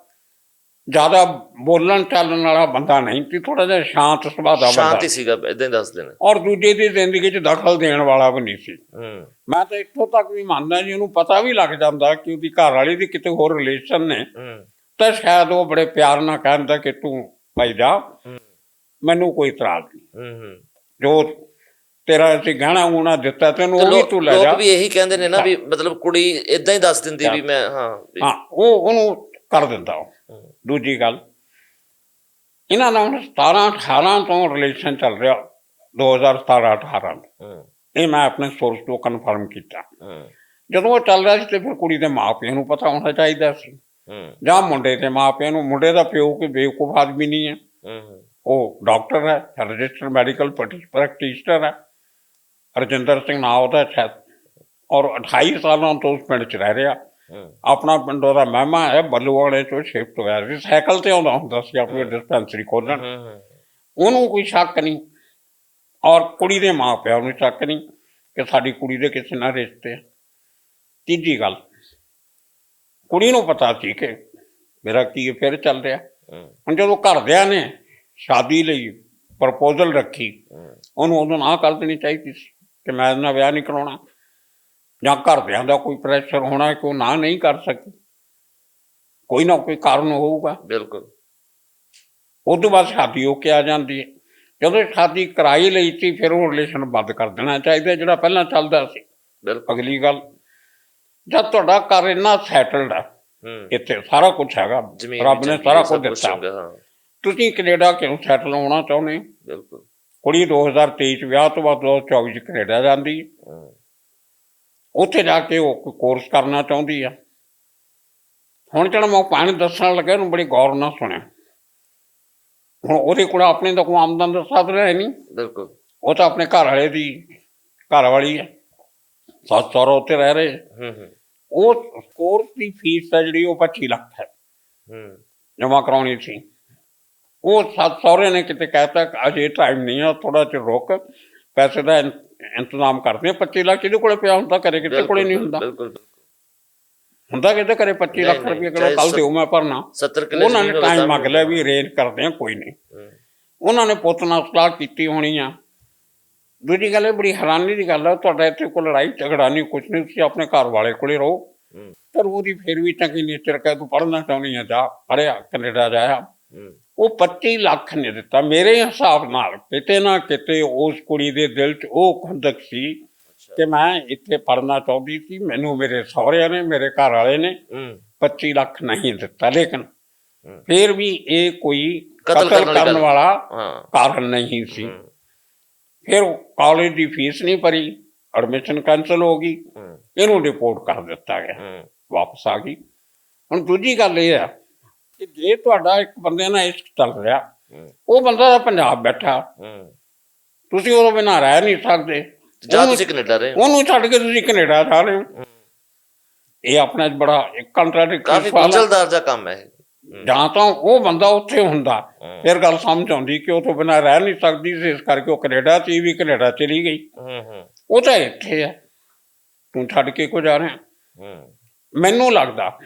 ਜ਼ਿਆਦਾ ਬੋਲਣ ਚੱਲਣ ਵਾਲਾ ਬੰਦਾ ਨਹੀਂ ਸੀ ਥੋੜਾ ਜਿਹਾ ਸ਼ਾਂਤ ਸੁਭਾਅ ਦਾ ਬੰਦਾ। ਸ਼ਾਂਤੀ ਸੀਗਾ ਇਦਾਂ ਹੀ ਦੱਸ ਦੇਣਾ। ਔਰ ਦੂਜੇ ਦੀ ਜ਼ਿੰਦਗੀ 'ਚ ਦਖਲ ਦੇਣ ਵਾਲਾ ਵੀ ਨਹੀਂ ਸੀ। ਹੂੰ। ਮੈਂ ਤਾਂ ਇੱਥੋਂ ਤੱਕ ਵੀ ਮੰਨਦਾ ਜੀ ਉਹਨੂੰ ਪਤਾ ਵੀ ਲੱਗ ਜਾਂਦਾ ਕਿ ਉਹਦੀ ਘਰ ਵਾਲੀ ਦੀ ਕਿਤੇ ਹੋਰ ਰਿਲੇਸ਼ਨ ਨੇ। ਹੂੰ। ਤਾਂ ਸ਼ਾਇਦ ਉਹ ਬੜੇ ਪਿਆਰ ਨਾਲ ਕਹਿੰਦਾ ਕਿ ਤੂੰ ਭਾਈ ਜਾ ਹੂੰ। ਮੈਨੂੰ ਕੋਈ ਇਤਰਾਜ਼ ਨਹੀਂ। ਹੂੰ ਹੂੰ। ਜੋ ਤੇਰਾ ਅਸੀਂ ਗਹਿਣਾ ਗੁਣਾ ਦਿੱਤਾ ਤੈਨੂੰ ਤੇ ਉਹ ਵੀ ਤੂੰ ਲੈ ਜਾ। ਲੋਕ ਵੀ ਇਹੀ ਕਹਿੰਦੇ ਨੇ ਨਾ ਵੀ ਮਤਲਬ ਕੁੜੀ ਇਦਾਂ ਹੀ ਦੱਸ ਦਿੰਦੀ ਵੀ ਮੈਂ ਹਾਂ ਵੀ- ਹਾਂ ਉਹ ਉਹਨੂੰ ਕਰ ਦਿੰਦਾ ਉਹ। ਦੂਜੀ ਗੱਲ ਇਹਨਾਂ ਦਾ ਹੁਣ 17 18 ਤੋਂ ਰਿਲੇਸ਼ਨ ਚੱਲ ਰਿਹਾ 2017 18 ਹੂੰ। ਇਹ ਮੈਂ ਆਪਣੇ ਸੋਰਸ ਤੋਂ ਕਨਫਰਮ ਕੀਤਾ। ਹੂੰ। ਜਦੋਂ ਉਹ ਚੱਲ ਰਿਹਾ ਸੀ ਤੇ ਫਿਰ ਕੁੜੀ ਦੇ ਮਾਪਿਆਂ ਨੂੰ ਪਤਾ ਹੋਣਾ ਚਾਹੀਦਾ ਸੀ। ਹੂੰ। ਜਾਂ ਮੁੰਡੇ ਦੇ ਮਾਪਿਆਂ ਨੂੰ ਮੁੰਡੇ ਦਾ ਪਿਓ ਕੋਈ ਬੇਵਕੂਫ ਆਦਮੀ ਨਹੀਂ ਹੈ। ਹੂੰ। ਹੂੰ, ਉਹ ਡਾਕਟਰ ਹੈ ਰਜਿਸਟਰ ਮੈਡੀਕਲ ਪ੍ਰੈਕਟੀਸ਼ਨਰ ਹੈ। ਰਜਿੰਦਰ ਸਿੰਘ ਨਾਮ ਉਹਦਾ ਸ਼ਾਇਦ ਔਰ 28 ਸਾਲਾਂ ਤੋਂ ਉਸ ਪਿੰਡ 'ਚ ਰਹਿ ਰਿਹਾ। ਆਪਣਾ ਪਿੰਡ ਉਹਦਾ ਮਹਿਮਾ ਹੈ ਬੱਲੂਵਾਲੇ ਤੋਂ ਸ਼ਿਫਟ ਹੋਇਆ ਸੀ। ਸਾਈਕਲ ਤੇ ਆਉਂਦਾ ਹੁੰਦਾ ਸੀ ਆਪਣੀ ਡਿਸਪੈਂਸਰੀ ਹੂੰ ਉਹਨੂੰ ਕੋਈ ਸ਼ੱਕ ਨਹੀਂ। ਔਰ ਕੁੜੀ ਦੇ ਮਾਪਿਆਂ ਨੂੰ ਸ਼ੱਕ ਨਹੀਂ ਕਿ ਸਾਡੀ ਕੁੜੀ ਦੇ ਕਿਸੇ ਨਾਲ ਰਿਸ਼ਤੇ ਤੀਜੀ ਗੱਲ ਕੁੜੀ ਨੂੰ ਪਤਾ ਸੀ ਕਿ ਮੇਰਾ ਕੀ ਫਿਰ ਚੱਲ ਰਿਹਾ। ਹੁਣ ਜਦੋਂ ਘਰਦਿਆਂ ਨੇ ਸ਼ਾਦੀ ਲਈ ਪ੍ਰਪੋਜ਼ਲ ਰੱਖੀ ਉਹਨੂੰ ਉਦੋਂ ਨਾ ਕਰ ਦੇਣੀ ਚਾਹੀਦੀ ਸੀ। ਕਿ ਮੈਂ ਇਹਦੇ ਨਾਲ ਵਿਆਹ ਨਹੀਂ ਕਰਾਉਣਾ। ਜਾਂ ਘਰਦਿਆਂ ਦਾ ਕੋਈ ਪ੍ਰੈਸ਼ਰ ਹੋਣਾ ਕਿ ਉਹ ਨਾ ਨਹੀਂ ਕਰ ਸਕੀ। ਕੋਈ ਨਾ ਕੋਈ ਕਾਰਨ ਹੋਊਗਾ। ਬਿਲਕੁਲ। ਉਸ ਤੋਂ ਬਾਅਦ ਸ਼ਾਦੀ ਹੋ ਕੇ ਆ ਜਾਂਦੀ ਹੈ। ਜਦੋਂ ਸ਼ਾਦੀ ਕਰਾਈ ਲਈ ਸੀ ਫਿਰ ਉਹ ਰਿਲੇਸ਼ਨ ਬੰਦ ਕਰ ਦੇਣਾ ਚਾਹੀਦਾ ਜਿਹੜਾ ਪਹਿਲਾਂ ਚੱਲਦਾ ਸੀ। ਬਿਲਕੁਲ। ਅਗਲੀ ਗੱਲ ਜਦ ਤੁਹਾਡਾ ਘਰ ਇੰਨਾ ਸੈਟਲਡ ਹੈ ਹੂੰ। ਇੱਥੇ ਸਾਰਾ ਕੁਝ ਹੈਗਾ। ਰੱਬ ਨੇ ਸਾਰਾ ਕੁਝ ਦਿੱਤਾ। ਤੁਸੀਂ ਕੈਨੇਡਾ ਕਿਉਂ ਸੈਟਲ ਹੋਣਾ ਚਾਹੁੰਦੇ? ਬਿਲਕੁਲ। ਕੁੜੀ 2023 ਚ ਵਿਆਹ ਤੋਂ ਬਾਅਦ 2024 ਚ ਕੈਨੇਡਾ ਜਾਂਦੀ। ਉੱਥੇ ਜਾ ਕੇ ਉਹ ਕੋਈ ਕੋਰਸ ਕਰਨਾ ਚਾਹੁੰਦੀ ਆ। ਹੁਣ ਜਿਹੜਾ ਮੈਂ ਪਾਣੀ ਦੱਸਣ ਲੱਗਾ ਉਹਨੂੰ ਬੜੀ ਗੌਰ ਨਾਲ ਸੁਣਿਆ। ਹੁਣ ਉਹਦੇ ਕੋਲ ਆਪਣੇ ਤਾਂ ਕੋਈ ਆਮਦਨ ਦਾ ਸਾਧਨ ਹੈ ਨਹੀਂ। ਬਿਲਕੁਲ। ਉਹ ਤਾਂ ਆਪਣੇ ਘਰ ਵਾਲੇ ਦੀ ਘਰ ਵਾਲੀ ਹੈ ਸੱਸ ਸਹੁਰਾ ਉੱਤੇ ਰਹਿ ਰਹੇ। ਹੂੰ ਹੂੰ। ਉਹ ਕੋਰਸ ਦੀ ਫੀਸ ਹੈ ਜਿਹੜੀ ਉਹ 25 ਲੱਖ ਹੈ। ਹੂੰ। ਜਮ੍ਹਾਂ ਕਰਾਉਣੀ ਸੀ। ਉਹ ਸੱਸ ਸਹੁਰੇ ਨੇ ਕਿਤੇ ਕਹਿਤਾ ਕਿ ਅਜੇ ਟਾਈਮ ਨਹੀਂ ਆ ਥੋੜਾ ਚਿਰ ਰੁਕ ਪੈਸੇ ਦਾ ਇੰਤਜ਼ਾਮ ਕਰਦੇ ਆ 25 ਲੱਖ ਇਹਦੇ ਕੋਲੇ ਪਿਆ ਹੁੰਦਾ ਘਰੇ ਕਿਸੇ ਕੋਲੇ ਨਹੀਂ ਹੁੰਦਾ। ਬਿਲਕੁਲ ਹੁੰਦਾ ਕਿਤੇ ਘਰੇ 25 ਲੱਖ ਰੁਪਏ ਕਿਲੋ ਕੱਲ ਦਿਓ ਮੈਂ ਭਰਨਾ। 70 ਕਿਲੇ ਉਹਨਾਂ ਨੇ ਟਾਈਮ ਮੰਗ ਲਿਆ ਵੀ ਅਰੇਂਜ ਕਰਦੇ ਆ ਕੋਈ ਨਹੀਂ। ਉਹਨਾਂ ਨੇ ਪੁੱਤ ਨਾਲ ਸਲਾਹ ਕੀਤੀ ਹੋਣੀ ਆ। ਦੂਜੀ ਗੱਲ ਇਹ ਬੜੀ ਹੈਰਾਨੀ ਦੀ ਗੱਲ ਆ ਤੁਹਾਡਾ ਇੱਥੇ ਕੋਈ ਲੜਾਈ ਝਗੜਾ ਨਹੀਂ ਕੁਛ ਨਹੀਂ ਤੁਸੀਂ ਆਪਣੇ ਘਰ ਵਾਲੇ ਕੋਲੇ ਰਹੋ। ਪਰ ਉਹਦੀ ਫਿਰ ਵੀ ਚੰਗੀ ਨੇਚਰ ਕਹੇ ਤੂੰ ਪੜ੍ਹਨਾ ਚਾਹੁੰਦੀ ਆ ਜਾ ਪੜਿਆ ਕੈਨੇਡਾ ਜਾਇਆ। ਉਹ 25 ਲੱਖ ਨੇ ਦਿੱਤਾ। ਮੇਰੇ ਹਿਸਾਬ ਨਾਲ ਕਿਤੇ ਨਾ ਕਿਤੇ ਉਸ ਕੁੜੀ ਦੇ ਦਿਲ 'ਚ ਉਹ ਖੰਦਕ ਸੀ ਕਿ ਮੈਂ ਇੱਥੇ ਪੜ੍ਹਨਾ ਚਾਹੁੰਦੀ ਸੀ। ਮੈਨੂੰ ਮੇਰੇ ਸਹੁਰਿਆਂ ਨੇ ਮੇਰੇ ਘਰ ਵਾਲੇ ਨੇ ਹੂੰ। 25 ਲੱਖ ਨਹੀਂ ਦਿੱਤਾ। ਲੇਕਿਨ। ਫਿਰ ਵੀ ਇਹ ਕੋਈ ਕਤਲ ਕਰਨ ਵਾਲੀ ਕਰਨ ਨਹੀਂ ਸੀ। ਫਿਰ ਕਾਲਜ ਦੀ ਫੀਸ ਨਹੀਂ ਭਰੀ। ਐਡਮਿਸ਼ਨ ਕੈਂਸਲ ਹੋ ਗਈ। ਇਹਨੂੰ ਰਿਪੋਰਟ ਕਰ ਦਿੱਤਾ ਗਿਆ। ਵਾਪਸ ਆ ਗਈ। ਹੁਣ ਦੂਜੀ ਗੱਲ ਇਹ ਆ ਕਿ ਜੇ ਤੁਹਾਡਾ ਇੱਕ ਬੰਦੇ ਨਾਲ ਇਸ਼ਕ ਚੱਲ ਰਿਹਾ ਉਹ ਬੰਦਾ ਤਾਂ ਪੰਜਾਬ ਬੈਠਾ। ਤੁਸੀਂ ਉਹਦੇ ਬਿਨਾਂ ਰਹਿ ਨਹੀਂ ਸਕਦੇ। ਜਾਂ ਤੁਸੀਂ ਕੈਨੇਡਾ ਰਹੇ। ਉਹਨੂੰ ਛੱਡ ਕੇ ਤੁਸੀਂ ਕੈਨੇਡਾ ਜਾ ਰਹੇ ਹੋ। ਇਹ ਆਪਣਾ ਬੜਾ ਇੱਕ ਕੰਟਰਾਡਿਕਟਰੀ ਕਾਫੀ ਗੁੰਝਲਦਾਰ ਜਿਹਾ ਕੰਮ ਹੈ। ਜਾਂ ਤਾਂ ਉਹ ਬੰਦਾ ਉੱਥੇ ਹੁੰਦਾ। ਫਿਰ ਗੱਲ ਸਮਝ ਆਉਂਦੀ ਕਿ ਉਹ ਤੋਂ ਬਿਨਾਂ ਰਹਿ ਨਹੀਂ ਸਕਦੀ ਸੀ। ਇਸ ਕਰਕੇ ਉਹ ਕੈਨੇਡਾ ਚ ਵੀ ਕੈਨੇਡਾ ਚਲੀ ਗਈ। ਹੂੰ ਹੂੰ। ਉਹ ਤਾਂ ਇੱਥੇ ਹੈ। ਤੂੰ ਛੱਡ ਕੇ ਕੋ ਜਾ ਰਿਹਾ? ਹੂੰ। ਮੈਨੂੰ ਲੱਗਦਾ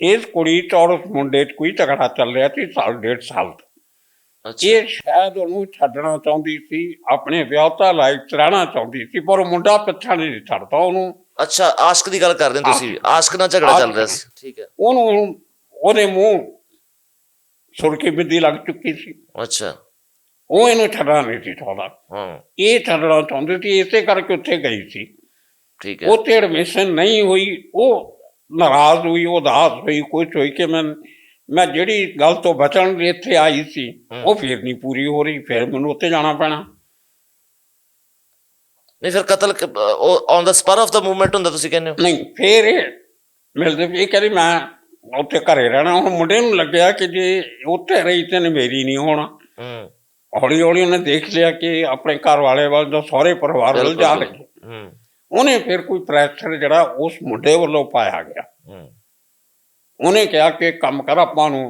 ਇਸ ਕੁੜੀ ਚ ਔਰ ਉਸ ਮੁੰਡੇ ਚ ਕੋਈ ਝਗੜਾ ਚੱਲ ਰਿਹਾ ਸੀ ਸਾਲ ਡੇਢ ਸਾਲ ਤੋਂ। ਅੱਛਾ। ਇਹ ਸ਼ਾਇਦ ਉਹਨੂੰ ਛੱਡਣਾ ਚਾਹੁੰਦੀ ਸੀ ਆਪਣੇ ਵਿਆਹਤਾ ਲਾਈਫ ਚ ਰਹਿਣਾ ਚਾਹੁੰਦੀ ਸੀ ਪਰ ਉਹ ਮੁੰਡਾ ਪਿੱਛਾ ਨਹੀਂ ਛੱਡਦਾ ਉਹਨੂੰ। ਅੱਛਾ ਆਸ਼ਕ ਦੀ ਗੱਲ ਕਰਦੇ ਹੋ ਤੁਸੀਂ? ਆਸ਼ਕ। ਨਾਲ ਝਗੜਾ ਚੱਲ ਰਿਹਾ ਸੀ। ਠੀਕ ਹੈ। ਉਹਨੂੰ ਉਹਦੇ ਮੂੰਹ ਸੁਰਖੀ ਬਿੰਦੀ ਲੱਗ ਚੁੱਕੀ ਸੀ। ਅੱਛਾ। ਉਹ ਇਹਨੂੰ ਛੱਡਣਾ ਨਹੀਂ ਸੀ ਚਾਹੁੰਦਾ। ਹਾਂ। ਇਹ ਛੱਡਣਾ ਚਾਹੁੰਦੀ ਸੀ ਇਸੇ ਕਰਕੇ ਉੱਥੇ ਗਈ ਸੀ। ਠੀਕ ਹੈ। ਉੱਥੇ ਐਡਮਿਸ਼ਨ ਨਹੀਂ ਹੋਈ ਉਹ ਨਾਰਾਜ਼ ਹੋਈ ਉਦਾਸ ਹੋਈ ਕੁਝ ਹੋਈ ਕਿ ਮੈਂ ਮੈਂ ਜਿਹੜੀ ਗੱਲ ਤੋਂ ਬਚਣ ਲਈ ਇੱਥੇ ਆਈ ਸੀ ਉਹ ਫਿਰ ਨਹੀਂ ਪੂਰੀ ਹੋ ਰਹੀ ਫਿਰ ਮੈਨੂੰ ਉੱਥੇ ਜਾਣਾ ਪੈਣਾ। ਨਹੀਂ ਫਿਰ ਕਤਲ on the spur of the movement ਹੁੰਦਾ ਤੁਸੀਂ ਕਹਿੰਦੇ ਹੋ? ਨਹੀਂ ਫਿਰ ਇਹ ਮਿਲਦੇ ਇਹ ਕਹਿੰਦੀ ਮੈਂ ਉੱਥੇ ਘਰੇ ਰਹਿਣਾ ਹੁਣ ਮੁੰਡੇ ਨੂੰ ਲੱਗਿਆ ਕਿ ਜੇ ਉੱਥੇ ਰਹੀ ਤੇ ਮੇਰੀ ਨਹੀਂ ਹੋਣਾ। ਹੂੰ। ਹੌਲੀ ਹੌਲੀ ਉਹਨੇ ਦੇਖ ਲਿਆ ਕਿ ਆਪਣੇ ਘਰ ਵਾਲੇ ਵੱਲ ਜਾਂ ਸਹੁਰੇ ਪਰਿਵਾਰ ਵੱਲ ਜਾ ਰਹੀ। ਹੈ। ਉਹਨੇ ਫਿਰ ਕੋਈ ਪ੍ਰੈਸ਼ਰ ਜਿਹੜਾ ਉਸ ਮੁੰਡੇ ਵੱਲੋਂ ਪਾਇਆ ਗਿਆ। ਉਹਨੇ ਕਿਹਾ ਕਿ ਕੰਮ ਕਰ ਆਪਾਂ ਨੂੰ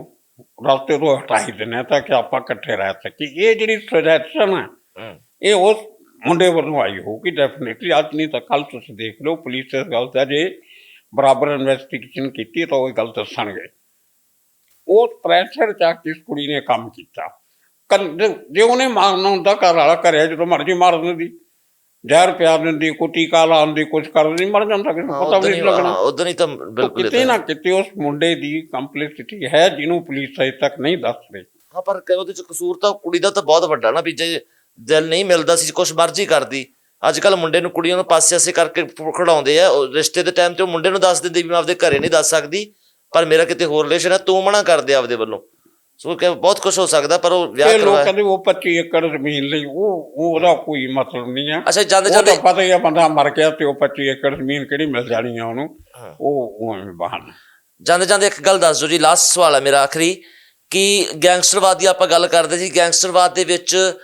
ਰਸਤੇ ਤੋਂ ਹਟਾਈ ਹਾਂ ਤਾਂ ਕਿ ਆਪਾਂ ਇਕੱਠੇ ਰਹਿ ਸਕੀਏ। ਇਹ ਜਿਹੜੀ ਸੁਜੈਸ਼ਨ ਹੈ ਇਹ ਉਸ ਮੁੰਡੇ ਵੱਲੋਂ ਆਈ ਹੋਊਗੀ ਡੈਫੀਨਿਟਲੀ ਅੱਜ ਨਹੀਂ ਤਾਂ ਕੱਲ ਤੁਸੀਂ ਦੇਖ ਲਓ ਪੁਲਿਸ ਇਸ ਗੱਲ ਦਾ ਜੇ ਬਰਾਬਰ ਇਨਵੈਸਟੀਗੇਸ਼ਨ ਕੀਤੀ ਤਾਂ ਉਹ ਗੱਲ ਦੱਸਣਗੇ। ਉਸ ਪ੍ਰੈਸ਼ਰ ਚ ਆ ਕੇ ਇਸ ਕੁੜੀ ਨੇ ਕੰਮ ਕੀਤਾ। ਜੇ ਉਹਨੇ ਮਾਰਨਾ ਹੁੰਦਾ ਘਰ ਵਾਲਾ ਕਰਿਆ ਜਦੋਂ ਮਰਜ਼ੀ ਮਾਰ ਦਿੰਦੀ। ਜ਼ਹਿਰ ਪਿਆ ਦਿੰਦੀ ਕੋਈ ਟੀਕਾ ਲਾਉਣ ਦੀ ਕੁਛ ਕਰ ਮਰ ਜਾਂਦਾ ਕਿਸੇ ਨੂੰ ਪਤਾ ਵੀ ਨਹੀਂ ਲੱਗਣਾ। ਉਦੋਂ ਹੀ ਤਾਂ ਬਿਲਕੁਲ ਕਿਤੇ ਨਾ ਕਿਤੇ ਉਸ ਮੁੰਡੇ ਦੀ ਕੰਪਲਿਸਿਟੀ ਹੈ ਜਿਹਨੂੰ ਪੁਲਿਸ ਅਜੇ ਤੱਕ ਨਹੀਂ ਦੱਸ ਰਹੀ। ਹਾਂ ਪਰ ਕ- ਉਹਦੇ ਚ ਕਸੂਰ ਤਾਂ ਕੁੜੀ ਦਾ ਤਾਂ ਬਹੁਤ ਵੱਡਾ ਨਾ ਵੀ ਜੇ ਦਿਲ ਨਹੀਂ ਮਿਲਦਾ ਸੀ ਕੁਛ ਮਰਜ਼ੀ ਕਰਦੀ। ਅੱਜ ਕੱਲ ਮੁੰਡੇ ਨੂੰ ਕੁੜੀਆਂ ਨੂੰ ਪਾਸੇ ਆਸੇ ਕਰਕੇ ਖੜਾਉਂਦੇ ਆ ਰਿਸ਼ਤੇ ਦੇ ਟਾਈਮ ਤੇ ਉਹ ਮੁੰਡੇ ਨੂੰ ਦੱਸ ਦਿੰਦੀ ਵੀ ਮੈਂ ਆਪਦੇ ਘਰੇ ਨਹੀਂ ਦੱਸ ਸਕਦੀ ਪਰ ਮੇਰਾ ਕਿਤੇ ਹੋਰ ਰਿਲੇਸ਼ਨ ਹੈ ਤੂੰ ਮਨਾ ਕਰਦੇ ਆਪਦੇ ਵੱਲੋਂ। ਸੋ ਕਿ ਬਹੁਤ ਕੁਝ ਹੋ ਸਕਦਾ ਪਰ ਉਹ ਵਿਆਹ ਇਹ ਲੋਕ ਕਹਿੰਦੇ ਉਹ 25 ਏਕੜ ਜ਼ਮੀਨ ਲਈ ਉਹ ਉਹ ਉਹਦਾ ਕੋਈ ਮਤਲਬ ਨਹੀਂ ਹੈ ਅੱਛਾ ਜਾਂਦੇ ਉਹ ਜਾਂਦੇ ਪਤਾ ਹੀ ਆ ਬੰਦਾ ਮਰ ਗਿਆ ਤੇ ਉਹ 25 ਏਕੜ ਜ਼ਮੀਨ ਕਿਹੜੀ ਮਿਲ ਜਾਣੀ ਆ ਉਹਨੂੰ। ਉਹ ਉਹ ਐਵੇਂ ਬਹਾਨਾ। ਜਾਂਦੇ ਜਾਂਦੇ ਇੱਕ ਗੱਲ ਦੱਸ ਦਿਓ ਜੀ ਲਾਸਟ ਸਵਾਲ ਹੈ ਮੇਰਾ ਆਖਰੀ। ਕਿ ਗੈਂਗਸਟਰਵਾਦ ਦੀ ਆਪਾਂ ਗੱਲ ਕਰਦੇ ਸੀ ਗੈਂਗਸਟਰਵਾਦ ਦੇ ਵਿੱਚ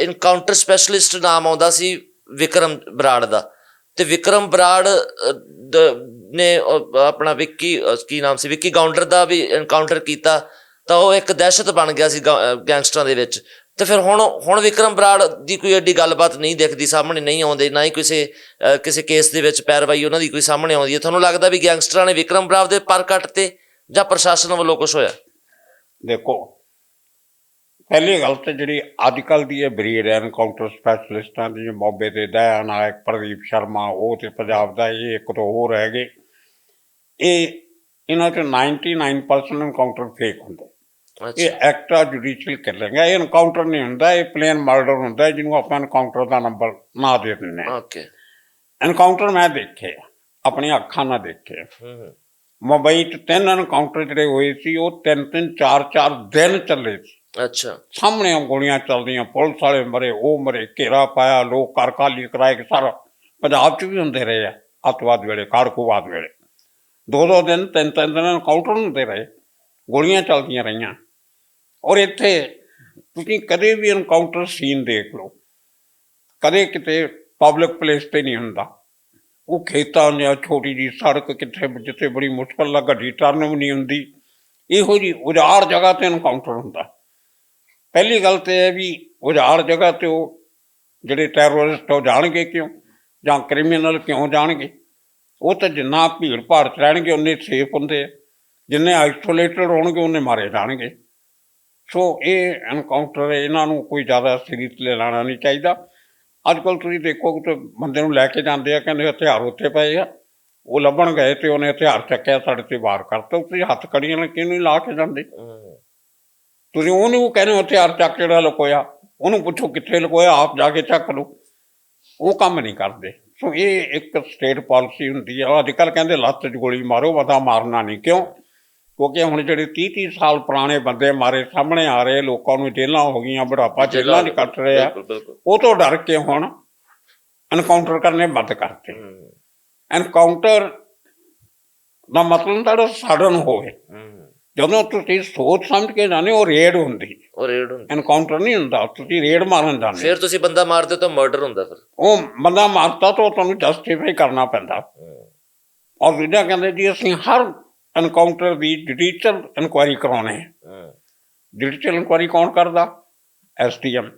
ਇਨਕਾਊਂਟਰ ਸਪੈਸ਼ਲਿਸਟ ਨਾਮ ਆਉਂਦਾ ਸੀ ਵਿਕਰਮ ਬਰਾੜ ਦਾ। ਤੇ ਵਿਕਰਮ ਬਰਾੜ ਅ, ਦ- ਨੇ ਆਪਣਾ ਵਿੱਕੀ ਅ, ਕੀ ਨਾਮ ਸੀ? ਵਿੱਕੀ ਗਾਉਂਡਰ ਦਾ ਵੀ ਇਨਕਾਊਂਟਰ ਕੀਤਾ। ਤਾਂ ਉਹ ਇੱਕ ਦਹਿਸ਼ਤ ਬਣ ਗਿਆ ਸੀ ਗੈਂਗਸਟਰਾਂ ਦੇ ਵਿੱਚ। ਤੇ ਫਿਰ ਹੁਣ ਹੁਣ ਵਿਕਰਮ ਬਰਾੜ ਦੀ ਕੋਈ ਐਡੀ ਗੱਲਬਾਤ ਨਹੀਂ ਦਿਖਦੀ, ਸਾਹਮਣੇ ਨਹੀਂ ਆਉਂਦੇ, ਨਾ ਹੀ ਕਿਸੇ ਕਿਸੇ ਕੇਸ ਦੇ ਵਿੱਚ ਪੈਰਵਾਈ ਉਹਨਾਂ ਦੀ ਕੋਈ ਸਾਹਮਣੇ ਆਉਂਦੀ ਹੈ। ਤੁਹਾਨੂੰ ਲੱਗਦਾ ਵੀ ਗੈਂਗਸਟਰਾਂ ਨੇ ਵਿਕਰਮ ਬਰਾੜ ਦੇ ਪਰ ਕੱਟ ਤੇ ਜਾਂ ਪ੍ਰਸ਼ਾਸਨ ਵੱਲੋਂ ਕੁਝ ਹੋਇਆ? ਦੇਖੋ, ਪਹਿਲੀ ਗੱਲ ਤੇ ਜਿਹੜੀ ਅੱਜ ਕੱਲ ਦੀ ਇਹ ਬਰੀਡ ਹੈ ਐਨਕਾਊਂਟਰ ਸਪੈਸ਼ਲਿਸਟਾਂ ਦੀ ਜੋ ਤੇ ਦਇਆ ਨਾਇਕ, ਪ੍ਰਦੀਪ ਸ਼ਰਮਾ, ਉਹ ਤੇ ਪੰਜਾਬ ਦਾ ਇਹ ਇੱਕ ਦੋ ਹੋਰ ਹੈਗੇ। ਇਹ, ਇਹਨਾਂ ਚ 99% ਐਨਕਾਊਂਟਰ ਫੇਕ ਹੁੰਦੇ। ਇਹ ਐਕਟਰਾ ਜੁਡੀਸ਼ੀਅਲ ਕਿਲਿੰਗ ਹੈ ਇਹ ਐਨਕਾਊਂਟਰ ਨਹੀਂ ਹੁੰਦਾ ਇਹ ਪਲੇਨ ਮਰਡਰ ਹੁੰਦਾ ਜਿਹਨੂੰ ਆਪਾਂ ਐਨਕਾਊਂਟਰ ਦਾ ਨੰਬਰ ਨਾ ਦੇ ਦਿੰਦੇ ਓਕੇ ਐਨਕਾਊਂਟਰ ਮੈਂ ਦੇਖੇ ਆ, ਆਪਣੀਆਂ ਅੱਖਾਂ ਨਾਲ ਦੇਖੇ ਆ। ਮੁੰਬਈ 'ਚ ਤਿੰਨ ਐਨਕਾਊਂਟਰ ਜਿਹੜੇ ਹੋਏ ਸੀ ਉਹ ਤਿੰਨ ਤਿੰਨ ਚਾਰ ਚਾਰ ਦਿਨ ਚੱਲੇ ਸੀ। ਅੱਛਾ। ਸਾਹਮਣੇ ਗੋਲੀਆਂ ਚੱਲਦੀਆਂ ਪੁਲਿਸ ਵਾਲੇ ਮਰੇ ਉਹ ਮਰੇ ਘੇਰਾ ਪਾਇਆ ਲੋਕ ਘਰ ਖਾਲੀ ਕਰਾਏ ਕਿ ਸਾਰਾ ਪੰਜਾਬ 'ਚ ਵੀ ਹੁੰਦੇ ਰਹੇ ਆ ਅੱਤਵਾਦ ਵੇਲੇ ਕਾਰਕੂਵਾਦ ਵੇਲੇ। ਦੋ ਦੋ ਦਿਨ ਤਿੰਨ ਤਿੰਨ ਦਿਨ ਐਨਕਾਊਂਟਰ ਹੁੰਦੇ ਰਹੇ ਗੋਲੀਆਂ ਚੱਲਦੀਆਂ ਰਹੀਆਂ। ਔਰ ਇੱਥੇ ਤੁਸੀਂ ਕਦੇ ਵੀ ਐਨਕਾਊਂਟਰ ਸੀਨ ਦੇਖ ਲਓ। ਕਦੇ ਕਿਤੇ ਪਬਲਿਕ ਪਲੇਸ ਤੇ ਨਹੀਂ ਹੁੰਦਾ। ਉਹ ਖੇਤਾਂ ਜਾਂ ਛੋਟੀ ਜੀ ਸੜਕ ਕਿੱਥੇ ਜਿੱਥੇ ਬੜੀ ਮੁਸ਼ਕਲ ਨਾਲ ਗੱਡੀ ਟਰਨ ਵੀ ਨਹੀਂ ਹੁੰਦੀ। ਇਹੋ ਜੀ ਉਜਾੜ ਜਗ੍ਹਾ ਤੇ ਐਨਕਾਊਂਟਰ ਹੁੰਦਾ। ਪਹਿਲੀ ਗੱਲ ਤੇ ਇਹ ਵੀ ਉਜਾੜ ਜਗ੍ਹਾ ਤੇ ਉਹ ਜਿਹੜੇ ਟੈਰਰਿਸਟ ਉਹ ਜਾਣਗੇ ਕਿਉਂ? ਜਾਂ ਕ੍ਰਿਮੀਨਲ ਕਿਉਂ ਜਾਣਗੇ? ਉਹ ਤਾਂ ਜਿੰਨਾ ਭੀੜ ਭਾੜ ਚ ਰਹਿਣਗੇ, ਉਨੇ ਸੇਫ ਹੁੰਦੇ ਆ। ਜਿੰਨੇ ਆਈਸੋਲੇਟਡ ਹੋਣਗੇ, ਉਹਨੇ ਮਾਰੇ ਜਾਣਗੇ। ਸੋ ਇਹ ਐਨਕਾਊਂਟਰ ਇਹਨਾਂ ਨੂੰ ਕੋਈ ਜ਼ਿਆਦਾ ਸੀਰੀਅਸ ਲੈਣਾ ਨਹੀਂ ਚਾਹੀਦਾ। ਅੱਜ ਕੱਲ ਤੁਸੀਂ ਦੇਖੋ ਕਿ ਬੰਦੇ ਨੂੰ ਲੈ ਕੇ ਜਾਂਦੇ ਆ ਕਹਿੰਦੇ ਹਥਿਆਰ ਉੱਥੇ ਪਏ ਆ। ਉਹ ਲੱਭਣ ਗਏ ਤੇ ਉਹਨੇ ਹਥਿਆਰ ਚੱਕਿਆ ਸਾਡੇ ਤੇ ਵਾਰ ਕਰਤਾ। ਤੁਸੀਂ ਹੱਥ ਕੜੀਆਂ ਨਾਲ ਕਿਉਂ ਨਹੀਂ ਲਾ ਕੇ ਜਾਂਦੇ? ਤੁਸੀਂ ਉਹਨੂੰ ਕਹਿੰਦੇ ਹਥਿਆਰ ਚੱਕ ਜਿਹੜਾ ਲੁਕੋਇਆ ਉਹਨੂੰ ਪੁੱਛੋ ਕਿੱਥੇ ਲੁਕੋਇਆ ਆਪ ਜਾ ਕੇ ਚੱਕ ਲਓ। ਉਹ ਕੰਮ ਨਹੀਂ ਕਰਦੇ। ਸੋ ਇਹ ਇੱਕ ਸਟੇਟ ਪਾਲਿਸੀ ਹੁੰਦੀ ਹੈ ਅੱਜ ਕੱਲ ਕਹਿੰਦੇ ਲੱਤ 'ਚ ਗੋਲੀ ਮਾਰੋ ਵਦਾ ਮਾਰਨਾ ਨਹੀਂ। ਕਿਉਂ? ਕਿਉਂਕਿ ਹੁਣ ਜਿਹੜੇ 30 30 ਸਾਲ ਪੁਰਾਣੇ ਬੰਦੇ ਮਾਰੇ ਸਾਹਮਣੇ ਆ ਰਹੇ ਲੋਕਾਂ ਨੂੰ ਜੇਲ੍ਹਾਂ ਹੋ ਗਈਆਂ ਬੁਢਾਪਾ ਜੇਲ੍ਹਾਂ 'ਚ ਕੱਟ ਰਹੇ। ਆ ਉਹ ਤੋਂ ਡਰ ਕੇ ਹੁਣ ਐਨਕਾਊਂਟਰ ਕਰਨੇ ਬੰਦ ਕਰਤੇ। ਐਨਕਾਊਂਟਰ ਦਾ ਮਤਲਬ ਤੁਹਾਡਾ ਸਾੜਨ ਹੋਵੇ। ਜਦੋਂ ਤੁਸੀਂ ਸੋਚ ਸਮਝ ਕੇ ਹੋ, ਉਹ ਰੇਡ ਹੁੰਦੀ। ਉਹ ਰੇਡ ਹੁੰਦੀ। ਐਨਕਾਊਂਟਰ ਨਹੀਂ ਹੁੰਦਾ ਤੁਸੀਂ ਰੇਡ ਮਾਰਨ ਜਾਂਦੇ ਫਿਰ ਤੁਸੀਂ ਬੰਦਾ ਮਾਰਦੇ ਤਾਂ ਮਰਡਰ ਹੁੰਦਾ ਫਿਰ। ਉਹ ਬੰਦਾ ਮਾਰਤਾ ਤਾਂ ਤੁਹਾਨੂੰ ਜਸਟੀਫਾਈ ਕਰਨਾ ਪੈਂਦਾ। ਔਰ ਦੂਜਾ ਕਹਿੰਦੇ ਜੀ ਅਸੀਂ ਹਰ ਐਨਕਾਊਂਟਰ ਦੀ ਜੁਡੀਸ਼ੀਅਲ ਇਨਕੁਆਇਰੀ ਕਰਾਉਣੇ। ਜੁਡੀਸ਼ੀਅਲ ਇਨਕੁਆਇਰੀ ਕੌਣ ਕਰਦਾ? ਐਸਟੀਐਮ